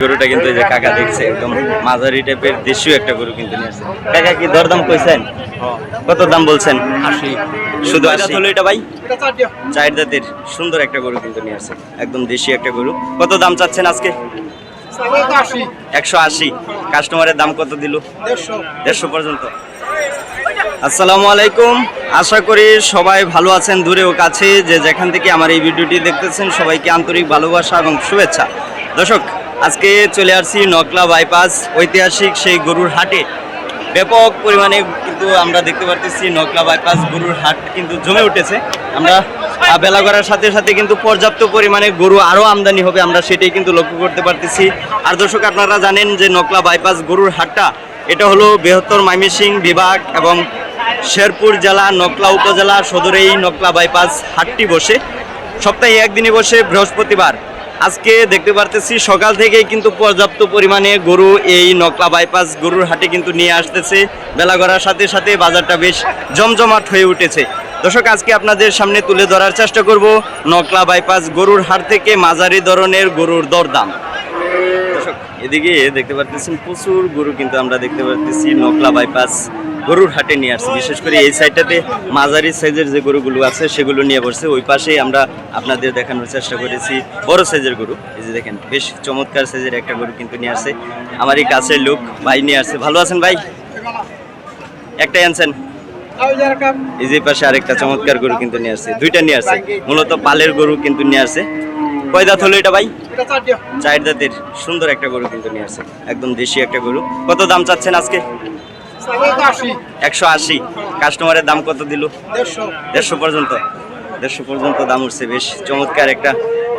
গরুটা কিন্তু এই যে কাকা দেখছে একদম মাঝারি টাইপের দেশীয় একটা গরু কিন্তু নিয়ে আসছে। কাকা কি দরদাম কইছেন? কত দাম বলছেন? আশি। শুধু আশি? হলো এটা ভাই? চার জাতের সুন্দর একটা গরু কিন্তু নিয়ে আসছে একদম দেশি একটা গরু। কত দাম চাচ্ছেন আজকে? একশো আশি। কাস্টমারের দাম কত দিল? দেড়শো পর্যন্ত। আসসালামু আলাইকুম। আশা করি সবাই ভালো আছেন দূরে ও কাছে। যে যেখান থেকে আমার এই ভিডিওটি দেখতেছেন সবাইকে আন্তরিক ভালোবাসা এবং শুভেচ্ছা। দর্শক আজকে চলে আসছি নকলা বাইপাস ঐতিহাসিক সেই গরুর হাটে। ব্যাপক পরিমাণে কিন্তু আমরা দেখতে পারতেছি নকলা বাইপাস গরুর হাট কিন্তু জমে উঠেছে। আমরা বেলা করার সাথে সাথে কিন্তু পর্যাপ্ত পরিমাণে গরু আরও আমদানি হবে আমরা সেটাই কিন্তু লক্ষ্য করতে পারতেছি। আর দর্শক, আপনারা জানেন যে নকলা বাইপাস গরুর হাটটা, এটা হলো বৃহত্তর ময়মনসিংহ বিভাগ এবং শেরপুর জেলা, নকলা উপজেলা সদরে এই নকলা বাইপাস হাটটি বসে। সপ্তাহে একদিনই বসে বৃহস্পতিবার। আজকে দেখতে পারতেছি, সকাল থেকেই কিন্তু পর্যাপ্ত পরিমাণে গরু এই নকলা বাইপাস গরুর হাটে কিন্তু নিয়ে আসতেছে। বেলা গড়ার সাথে সাথে বাজারটা বেশ জমজমাট হয়ে উঠেছে। দর্শক, আজকে আপনাদের সামনে তুলে ধরার চেষ্টা করব নকলা বাইপাস গরুর হাট থেকে মাঝারি ধরনের গরুর দরদাম। দর্শক, এদিকে দেখতে পারতেছেন প্রচুর গরু কিন্তু আমরা দেখতে পারতেছি নকলা বাইপাস গরুর হাটে নিয়ে আসছে। বিশেষ করে এই সাইডটাতে মাঝারি সাইজের যে গরুগুলো আছে, সেগুলো নিয়ে বসছে ওই পাশেই আমরা আপনাদের দেখানোর চেষ্টা করেছি। বড় সাইজের গরু। এই যে দেখেন, বেশ চমৎকার সাইজের একটা গরু কিন্তু নিয়ে আসছে। আমার এই কাছের লোক ভাই নিয়ে আসছে। ভালো আছেন ভাই? একটাই আনছেন? এই যে পাশে আরেকটা চমৎকার গরু কিন্তু নিয়ে আসছে। দুইটা নিয়ে আসছে। মূলত পালের গরু কিন্তু নিয়ে আসছে। কয় দাঁত হলো এটা ভাই? চার সুন্দর একটা গরু কিন্তু নিয়ে আসছে। একদম দেশি একটা গরু। কত দাম চাচ্ছেন আজকে? একশো আশি। কাস্টমারের দাম কত দিল? দেড়শো। পর্যন্ত। দেড়শো পর্যন্ত দাম উঠছে। বেশ চমৎকার একটা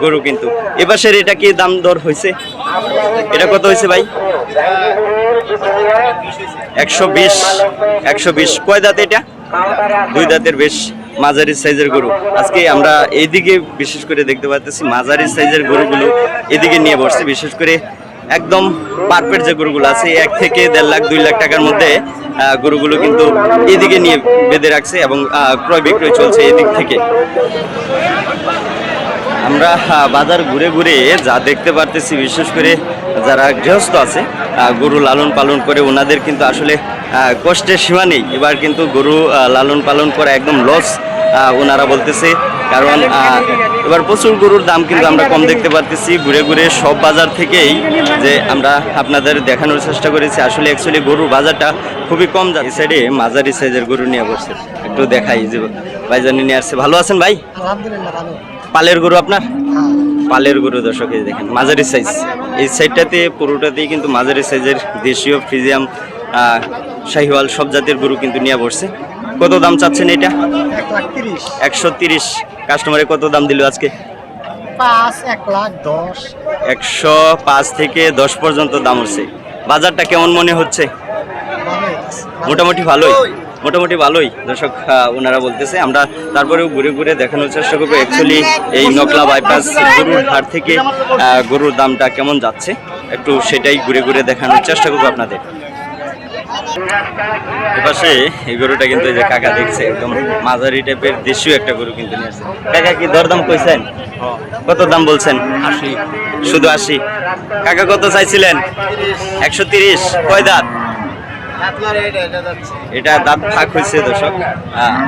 গরু কিন্তু। এপাশের এটা কি দাম দর হয়েছে? এটা কত হয়েছে ভাই? একশো বিশ। একশো বিশ। কয় দাঁত এটা? দুই দাঁতের বেশ মাঝারি সাইজের গরু। আজকে আমরা এইদিকে বিশেষ করে দেখতে পাচ্ছি মাঝারি সাইজের গরুগুলো এদিকে নিয়ে বসছে। বিশেষ করে একদম পারফেক্ট যে গরুগুলো আছে এক থেকে দেড় লাখ, দুই লাখ টাকার মধ্যে গরুগুলো কিন্তু এদিকে নিয়ে বেঁধে রাখছে এবং ক্রয় বিক্রয় চলছে এদিক থেকে। আমরা বাজার ঘুরে ঘুরে যা দেখতে পারতেছি, বিশেষ করে যারা গৃহস্থ আছে গরু লালন পালন করে, ওনাদের কিন্তু আসলে কষ্টের সীমা নেই। এবার কিন্তু গরু লালন পালন করা একদম লস ওনারা বলতেছে কারণ এবার প্রচুর গরুর দাম কিন্তু আমরা কম দেখতে পারতেছি। ঘুরে ঘুরে সব বাজার থেকেই যে আমরা আপনাদের দেখানোর চেষ্টা করেছি আসলে অ্যাকচুয়ালি গরুর বাজারটা খুবই কম যায় এই সাইডে মাঝারি সাইজের গরু নিয়ে বসছে। একটু দেখাই যে ভাইজানি নিয়ে আসছে। ভালো আছেন ভাই? পালের গরু আপনার? পালের গরু দর্শক এই দেখেন মাঝারি সাইজ এই সাইডটাতে পুরোটাতেই কিন্তু মাঝারি সাইজের দেশীয় ফ্রিজিয়াম শাহিওয়াল সব জাতের গরু কিন্তু নিয়ে বসছে। কত দাম চাচ্ছেন এটা? একশো তিরিশ। কাস্টমারে কত দাম দিল আজকে? পাঁচ এক লাখ দশ। একশো পাঁচ থেকে দশ পর্যন্ত দাম হচ্ছে। বাজারটা কেমন মনে হচ্ছে? মোটামুটি ভালোই। মোটামুটি ভালোই দর্শক ওনারা বলতেছে। আমরা তারপরেও ঘুরে ঘুরে দেখানোর চেষ্টা করব। অ্যাকচুয়ালি এই নকলা বাইপাস গরুর হাট থেকে গরুর দামটা কেমন যাচ্ছে? একটু সেটাই ঘুরে ঘুরে দেখানোর চেষ্টা করব আপনাদের। এপাশে এই গরুটা কিন্তু এই যে কাকা দেখছে একদম মাঝারি টাইপের দেশীয় একটা গরু কিন্তু নিয়ে আসছে। কাকা কি দরদাম কইছেন? কত দাম বলছেন? আশি। শুধু আশি। কাকা কত চাইছিলেন? একশো তিরিশ। কয় দাঁত? এটা দাঁত ফাঁক হয়েছে দর্শক।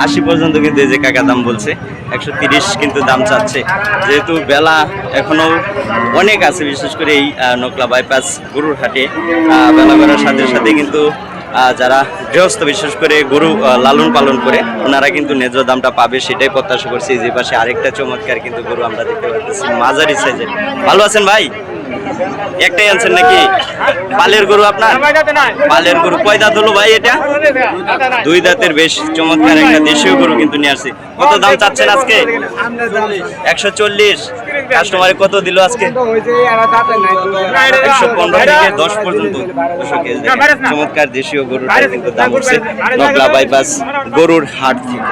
আশি পর্যন্ত কিন্তু এই যে কাকা দাম বলছে। একশো তিরিশ কিন্তু দাম চাচ্ছে। যেহেতু বেলা এখনও অনেক আছে বিশেষ করে এই নকলা বাইপাস গরুর হাটে। বেলা করার সাথে সাথে কিন্তু যারা গৃহস্থ, বিশেষ করে গরু লালন পালন করে, ওনারা কিন্তু ন্যায্য দামটা পাবে, সেটাই প্রত্যাশা করছি। যে পাশে আরেকটা চমৎকার কিন্তু গরু আমরা দেখতে পাচ্ছি মাঝারি সাইজের। ভালো আছেন ভাই? একটাই আনছেন নাকি? পালের গরু আপনার? পালের গরু কয় দাঁত হলো ভাই এটা? দুই দাঁতের বেশ চমৎকার একটা দেশীয় গরু কিন্তু নিয়ে আসছে। কত দাম চাচ্ছেন আজকে? একশো চল্লিশ। কাস্টমারে কত দিল আজকে? একশো পনেরো থেকে দশ পর্যন্ত চমৎকার দেশীয় গরুর কিন্তু দাম হচ্ছে নকলা বাইপাস গরুর হাট থেকে।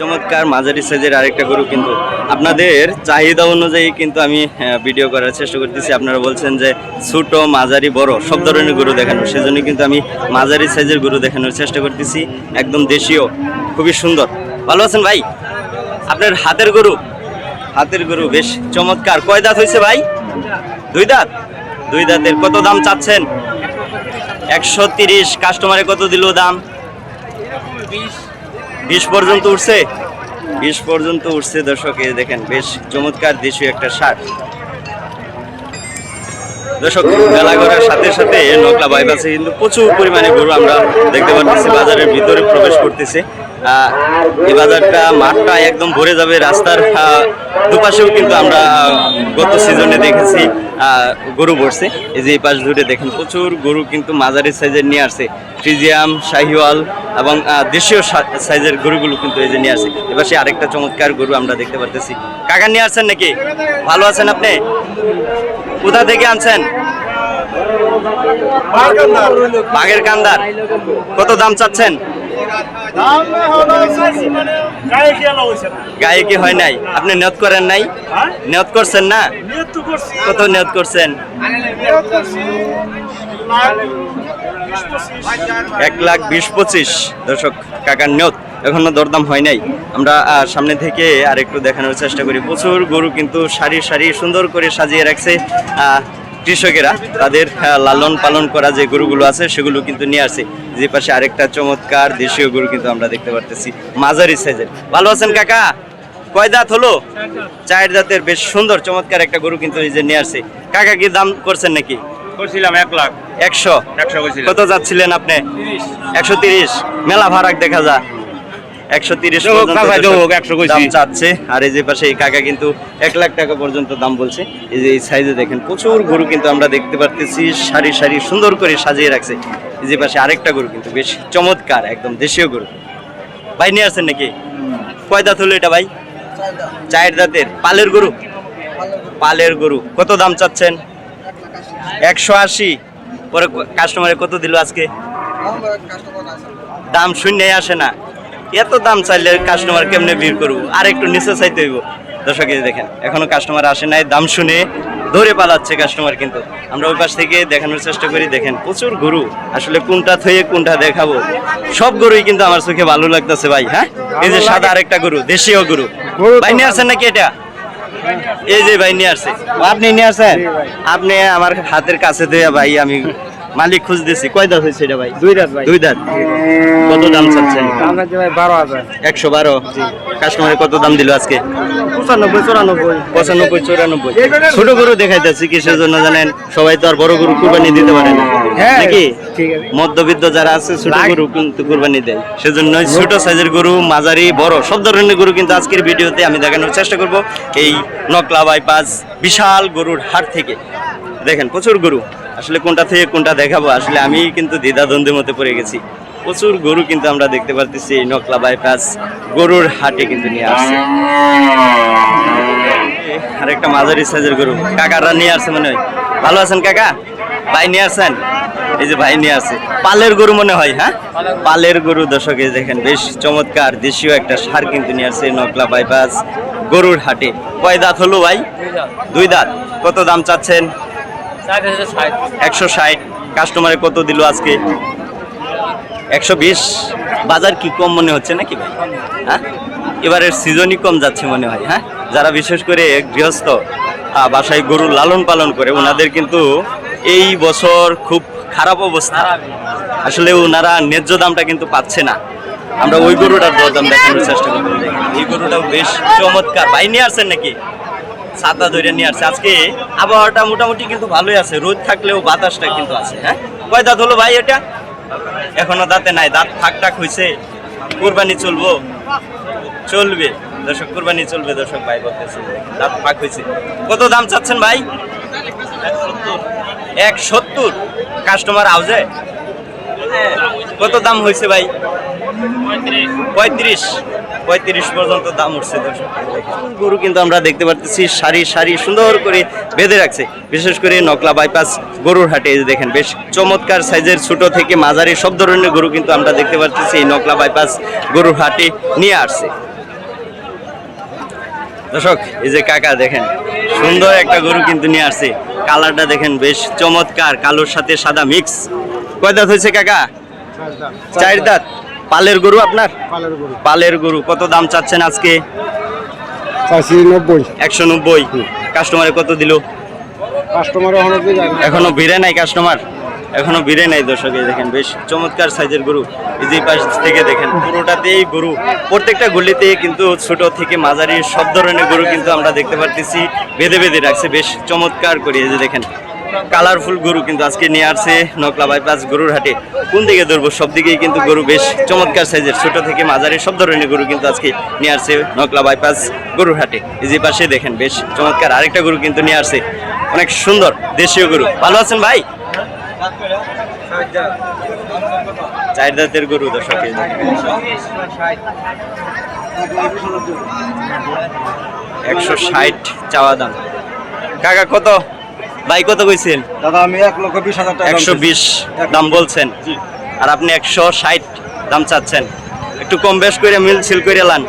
চমৎকার মাঝারি সাইজের আরেকটা গরু কিন্তু আপনাদের চাহিদা অনুযায়ী কিন্তু আমি ভিডিও করার চেষ্টা করতেছি। আপনারা বলছেন যে ছোট মাঝারি বড় সব ধরনের গরু দেখানো সেজন্য কিন্তু আমি মাঝারি সাইজের গরু দেখানোর চেষ্টা করতেছি। একদম দেশীয় খুবই সুন্দর। ভালো আছেন ভাই? আপনার হাতের গরু হাতের গরু, বেশ চমৎকার। কয় দাঁত হয়েছে ভাই? দুই দাঁত? দুই দাঁতের। কত দাম চাচ্ছেন? একশো তিরিশ। কাস্টমারে কত দিল দাম? বিশ পর্যন্ত উঠছে? বিশ পর্যন্ত উঠছে দর্শক দেখেন, বেশ চমৎকার দেশীয় একটা শার্ট দর্শক, মেলা করার সাথে সাথে নকলা বাইপাসে কিন্তু প্রচুর পরিমাণে গরু আমরা দেখতে পাচ্ছি বাজারের ভিতরে প্রবেশ করতেছে। এই বাজারটা মাঠটা একদম ভরে যাবে, রাস্তার দুপাশেও কিন্তু আমরা গত সিজনে দেখেছি গরু ভরছে। এই যে এই পাশ ধরে দেখেন, প্রচুর গরু কিন্তু মাঝারি সাইজের নিয়ে আসছে। ফ্রিজিয়াম, শাহিওয়াল এবং দেশীয় সাইজের গরুগুলো কিন্তু এই যে নিয়ে আসছে। এবার সে আরেকটা চমৎকার গরু আমরা দেখতে পারতেছি। কাকা নিয়ে আসছেন নাকি? ভালো আছেন আপনি? কোথা থেকে আনছেন? বাঘের কান্দার। কত দাম চাচ্ছেন? গায়ে কি হয় নাই। আপনি নিয়ত করেন নাই? নিয়ত করছেন না? কত নিয়ত করছেন? এক লাখ বিশ পঁচিশ। দর্শক কাকার নিয়ত এখনও দরদাম হয় নাই। আমরা সামনে থেকে আর একটু দেখানোর চেষ্টা করি। প্রচুর গরু কিন্তু সারি সারি সুন্দর করে সাজিয়ে রাখছে। আহ, কৃষকেরা তাদের লালন পালন করা যে গরুগুলো আছে সেগুলো কিন্তু নিয়ে আসছে। যে পাশে আরেকটা চমৎকার দেশীয় গরু কিন্তু আমরা দেখতে পারতেছি মাঝারি সাইজের। ভালো আছেন কাকা? কয় দাঁত হলো? চায়ের দাঁতের বেশ সুন্দর চমৎকার একটা গরু কিন্তু এই যে নিয়ে আসছে। কাকা কি দাম করছেন নাকি? করছিলাম এক লাখ। একশো? একশো কত যাচ্ছিলেন আপনি? একশো তিরিশ। মেলা ভাড়াক দেখা যা একশো তিরিশ হোক, কাকা, হোক, 100 কইছি। দাম চাচ্ছে। আর এই যে পাশে এই কাকা কিন্তু এক লাখ টাকা পর্যন্ত দাম বলছে। এই যে এই সাইজে দেখেন প্রচুর গরু কিন্তু আমরা দেখতে পারতেছি। সারি সারি সুন্দর করে সাজিয়ে রাখছে। এই যে পাশে আরেকটা গরু কিন্তু বেশ চমৎকার একদম দেশীয় গরু। ভাই নিয়ে আসছেন নাকি? কয় দাঁত হলো এটা ভাই? চায়ের দাঁতের। পালের গরু? পালের গরু। কত দাম চাচ্ছেন? একশো আশি। পরে কাস্টমারে কত দিল আজকে? দাম শূন্যই আসে না। এত দাম চাইলে কাস্টমার কেমনে ভিড় করব? আর একটু নিচে চাইতে হইব। দর্শক দেখেন এখনও কাস্টমার আসে নাই দাম শুনে ধরে পালাচ্ছে কাস্টমার কিন্তু। আমরা ওই পাশ থেকে দেখানোর চেষ্টা করি দেখেন প্রচুর গরু। আসলে কোনটা থয়ে কোনটা দেখাবো? সব গরুই কিন্তু আমার চোখে ভালো লাগতেছে ভাই হ্যাঁ? এই যে সাদা আরেকটা গরু দেশীয় গরু। ভাই নিয়ে আসছেন নাকি এটা? এই যে ভাই নিয়ে আসছে। আপনি নিয়ে আসছেন আপনি আমার হাতের কাছে দেয়া ভাই আমি মালিক খুঁজতেছি কয় দাঁত হয়েছে এটা ভাই? দুই রাত ভাই। দুই দাঁত। কত দাম চাচ্ছেন? ভাই বারো হাজার। একশো বারো? কাস্টমারে কত দাম দিল আজকে? পঁচানব্বই চুরানব্বই। পঁচানব্বই চৌরানব্বই। ছোট গরু দেখাইতেছি কিসের জন্য জানেন? সবাই তো আর বড় গরু কুরবানি দিতে পারে না। হ্যাঁ, নাকি? ঠিক আছে। মধ্যবিত্ত যারা আছে ছোট গরু কিন্তু কুরবানি দেয়। সেজন্য ছোট সাইজের গরু মাঝারি বড় সব ধরনের গরু কিন্তু আজকের ভিডিওতে আমি দেখানোর চেষ্টা করব। এই নকলা বাইপাস বিশাল গরুর হাট থেকে। দেখেন প্রচুর গরু। আসলে কোনটা থেকে কোনটা দেখাবো? আসলে আমি কিন্তু দ্বিধাদ্বন্দ্বের মধ্যে পড়ে গেছি। প্রচুর গরু কিন্তু আমরা দেখতে পারতেছি এই নকলা বাইপাস গরুর হাটে কিন্তু নিয়ে আসছে। আরেকটা মাঝারি সাইজের গরু। কাকারা নিয়ে আসছে মনে হয়। ভালো আছেন কাকা? ভাই নিয়ে আসছেন? এই যে ভাই নিয়ে আসছে। পালের গরু মনে হয় হ্যাঁ? পালের গরু দর্শক দেখেন বেশ চমৎকার দেশীয় একটা সার কিন্তু নিয়ে আসছে নকলা বাইপাস গরুর হাটে। কয় দাঁত হলো ভাই? দুই দাঁত। কত দাম চাচ্ছেন? একশো ষাট। কাস্টমারে কত দিল আজকে? একশো বিশ? বাজার কি কম মনে হচ্ছে নাকি ভাই? হ্যাঁ? এবারের সিজনই কম যাচ্ছে মনে হয় হ্যাঁ? যারা বিশেষ করে গৃহস্থ বাসায় গরু লালন পালন করে, ওনাদের কিন্তু এই বছর খুব খারাপ অবস্থা। আসলে ওনারা ন্যায্য দামটা কিন্তু পাচ্ছে না। আমরা ওই গরুটার দরদাম দেখানোর চেষ্টা করব। এই গরুটাও বেশ চমৎকার। ভাই নিয়ে আসছেন নাকি? ছাতা ধরে নিয়ে আসছে। আজকে আবহাওয়াটা মোটামুটি কিন্তু ভালোই আছে। রোদ থাকলেও বাতাসটা কিন্তু আছে হ্যাঁ? কয় দাঁত হলো ভাই এটা? এখনও দাঁতে নাই। দাঁত ফাঁক টাক হয়েছে কুরবানি চলবো। চলবে। দর্শক, কুরবানি চলবে দর্শক, ভাই বলতেছে দাঁত ফাঁক হয়েছে কত দাম চাচ্ছেন ভাই? এক সত্তর কাস্টমার আউজে? কত দাম হয়েছে ভাই? পঁয়ত্রিশ। পঁয়ত্রিশ পর্যন্ত দাম উঠছে দর্শক। গরু কিন্তু আমরা দেখতে পারতেছি সারি সারি সুন্দর করে বেঁধে রাখছে। বিশেষ করে নকলা বাইপাস গরুর হাটে দেখেন বেশ চমৎকার সাইজের ছোট থেকে মাঝারি সব ধরনের গরু কিন্তু আমরা দেখতে পারতেছি এই নকলা বাইপাস গরুর হাটে নিয়ে আসছে। দর্শক এই যে কাকা দেখেন সুন্দর একটা গরু কিন্তু নিয়ে আসছে। কালারটা দেখেন বেশ চমৎকার কালোর সাথে সাদা মিক্স কয় দাঁত হয়েছে কাকা? চার দাঁত। পালের গরু আপনার? পালের গরু। পালের গরু। কত দাম চাচ্ছেন আজকে? নব্বই। একশো নব্বই। কাস্টমারে কত দিল? কাস্টমার এখনও ভিড়ে নাই কাস্টমার? এখনও ভিড়ে নাই দর্শক এই দেখেন বেশ চমৎকার সাইজের গরু। এই যে পাশ থেকে দেখেন পুরোটাতেই গরু। প্রত্যেকটা গলিতে কিন্তু ছোট থেকে মাঝারি সব ধরনের গরু কিন্তু আমরা দেখতে পারতেছি। বেঁধে বেঁধে রাখছে বেশ চমৎকার করে। এই যে দেখেন কালারফুল গরু কিন্তু আজকে নিয়ে আসছে নকলা বাইপাস গরুর হাটে। কোন দিকে ধরবো? সব দিকেই কিন্তু গরু বেশ চমৎকার সাইজের, ছোট থেকে মাঝারি, সব ধরনের গরু কিন্তু আজকে নিয়ে আসছে নকলা বাইপাস গরুর হাটে। এই যে পাশে দেখেন, বেশ চমৎকার আরেকটা গরু কিন্তু নিয়ে আসছে। অনেক সুন্দর দেশীয় গরু। ভালো আছেন ভাই? চার দাঁতের গরু দর্শক একশো ষাট চাওয়া দাম। কাকা, কত? ভাই কত কইছেন? দাদা আমি এক লক্ষ বিশ হাজার টাকা একশো। বিশ দাম বলছেন। আর আপনি একশো ষাট দাম চাচ্ছেন। একটু কম বেশ করে মিল ছিল করে লান।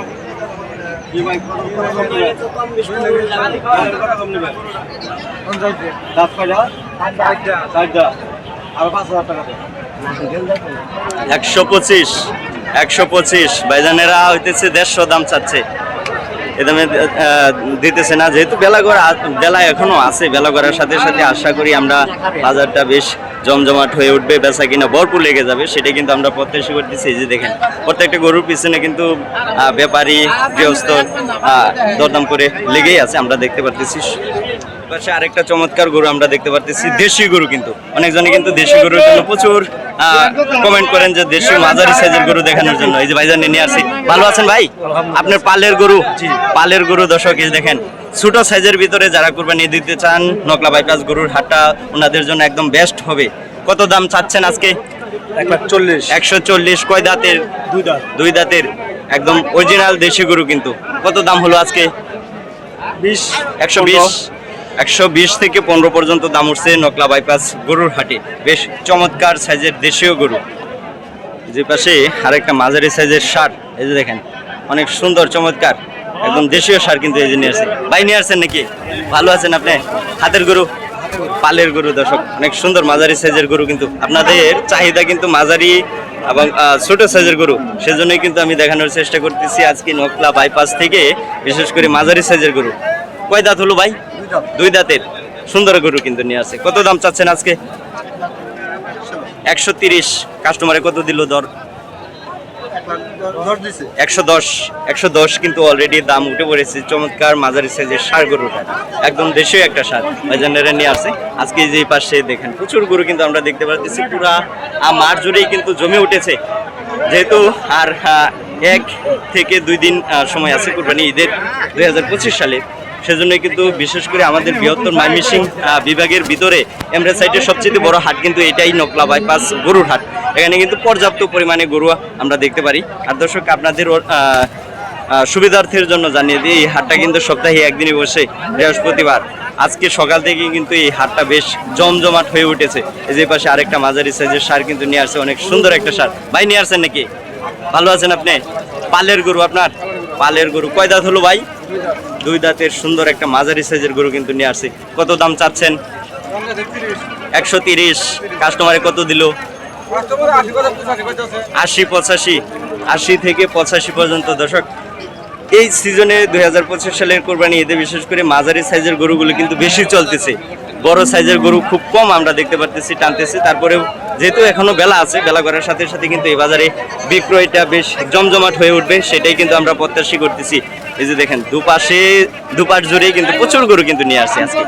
একশো পঁচিশ। একশো পঁচিশ। ভাইজানেরা হইতেছে দেড়শো দাম চাচ্ছে। এ দামে দিতেছে না। যেহেতু বেলাঘর বেলা এখনও আছে বেলাঘরের সাথে সাথে আশা করি আমরা বাজারটা বেশ জমজমাট হয়ে উঠবে, বেচা কিনা ভরপুর লেগে যাবে সেটা কিন্তু আমরা প্রত্যাশা করতেছি। এই যে দেখেন, প্রত্যেকটা গরুর পিছনে কিন্তু ব্যাপারী গৃহস্থ দরদাম করে লেগেই আছে, আমরা দেখতে পারতেছি। পাশে আরেকটা চমৎকার গরু আমরা দেখতে পারতেছি দেশি গরু কিন্তু। অনেকজনে কিন্তু দেশি গরুর জন্য প্রচুর কমেন্ট করেন যে দেশি মাঝারি সাইজের গরু দেখানোর জন্য। এই যে ভাইজান নিয়ে আসছি ভালো আছেন ভাই? আপনার পালের গরু পালের গরু দর্শক দেখেন ছোট সাইজের ভিতরে যারা কুরবানি দিতে চান নকলা বাইপাস গরুর হাটটা ওনাদের জন্য একদম বেস্ট হবে। কত দাম চাচ্ছেন আজকে? একশো চল্লিশ। কয় দাঁতের? দুই দুই দাঁতের। একদম অরিজিনাল দেশি গরু কিন্তু। কত দাম হলো আজকে? বিশ। একশো বিশ। একশো বিশ থেকে পনেরো পর্যন্ত দাম উঠছে নকলা বাইপাস গরুর হাটে। বেশ চমৎকার সাইজের দেশীয় গরু। যে পাশে আরেকটা মাঝারি সাইজের সার, এই যে দেখেন, অনেক সুন্দর, চমৎকার, একদম দেশীয় সার কিন্তু এই যে নিয়ে আসছে। ভাই, নিয়ে আসছেন নাকি? ভালো আছেন আপনি? হাতের গরু? পালের গরু, দর্শক, অনেক সুন্দর মাঝারি সাইজের গরু কিন্তু। আপনাদের চাহিদা কিন্তু মাঝারি এবং ছোট সাইজের গরু। সেজন্যই কিন্তু আমি দেখানোর চেষ্টা করতেছি আজকে নকলা বাইপাস থেকে, বিশেষ করে মাঝারি সাইজের গরু। কয় দাঁত হলো ভাই? দুই দাঁতের। সুন্দর গরু কিন্তু নিয়ে আসে কত দাম চাচ্ছেন আজকে? একশো তিরিশ। কাস্টমারে কত দিল দর? একশো দশ। একশো দশ কিন্তু অলরেডি দাম উঠে পড়েছে। চমৎকার মাঝারি সাইজের সার গরুটা। একদম দেশীয় একটা সার। ভাইজানেরা নিয়ে আসে। আজকে যে পাশে দেখেন, প্রচুর গরু কিন্তু আমরা দেখতে পাচ্ছি পুরা মাঠ জুড়েই কিন্তু জমে উঠেছে। যেহেতু আর এক থেকে দুই দিন সময় আছে কুরবানি ঈদের দুই হাজার পঁচিশ সালে। সেজন্য কিন্তু বিশেষ করে আমাদের বৃহত্তর আহ, বিভাগের ভিতরে এমরা সাইডের সবচেয়ে বড় হাট কিন্তু এটাই নকলা বাইপাস গরুর হাট। এখানে কিন্তু পর্যাপ্ত পরিমাণে গরু আমরা দেখতে পারি। আর দর্শক আপনাদের সুবিধার্থের জন্য জানিয়ে দিই এই হাটটা কিন্তু সপ্তাহে একদিনই বসে বৃহস্পতিবার। আজকে সকাল থেকে কিন্তু এই হাটটা বেশ জমজমাট হয়ে উঠেছে। এই যে পাশে আরেকটা মাঝারি সাইজের সার কিন্তু নিয়ে আসছে অনেক সুন্দর একটা সার। ভাই নিয়ে আসছেন নাকি? ভালো আছেন আপনি? পালের গরু আপনার? পালের গরু। কয় দাঁত হলো ভাই? দুই দাঁতের সুন্দর একটা মাঝারি সাইজের গরু কিন্তু নিয়ে আসছে। কত দাম চাচ্ছেন? একশো তিরিশ। কাস্টমারে কত দিল? আশি পঁচাশি। আশি থেকে পঁচাশি পর্যন্ত। দর্শক, এই সিজনে দুই হাজার পঁচিশ সালের কোরবানি ঈদে বিশেষ করে মাঝারি সাইজের গরুগুলো কিন্তু বেশি চলতেছে। বড় সাইজের গরু খুব কম আমরা দেখতে পারতেছি, টানতেছি। তারপরেও যেহেতু এখনও বেলা আছে, বেলা করার সাথে সাথে কিন্তু এই বাজারে বিক্রয়টা বেশ জমজমাট হয়ে উঠবে, সেটাই কিন্তু আমরা প্রত্যাশী করতেছি। এই যে দেখেন দুপাশে দুপাশ জুড়েই কিন্তু প্রচুর গরু কিন্তু নিয়ে আসছে আজকে।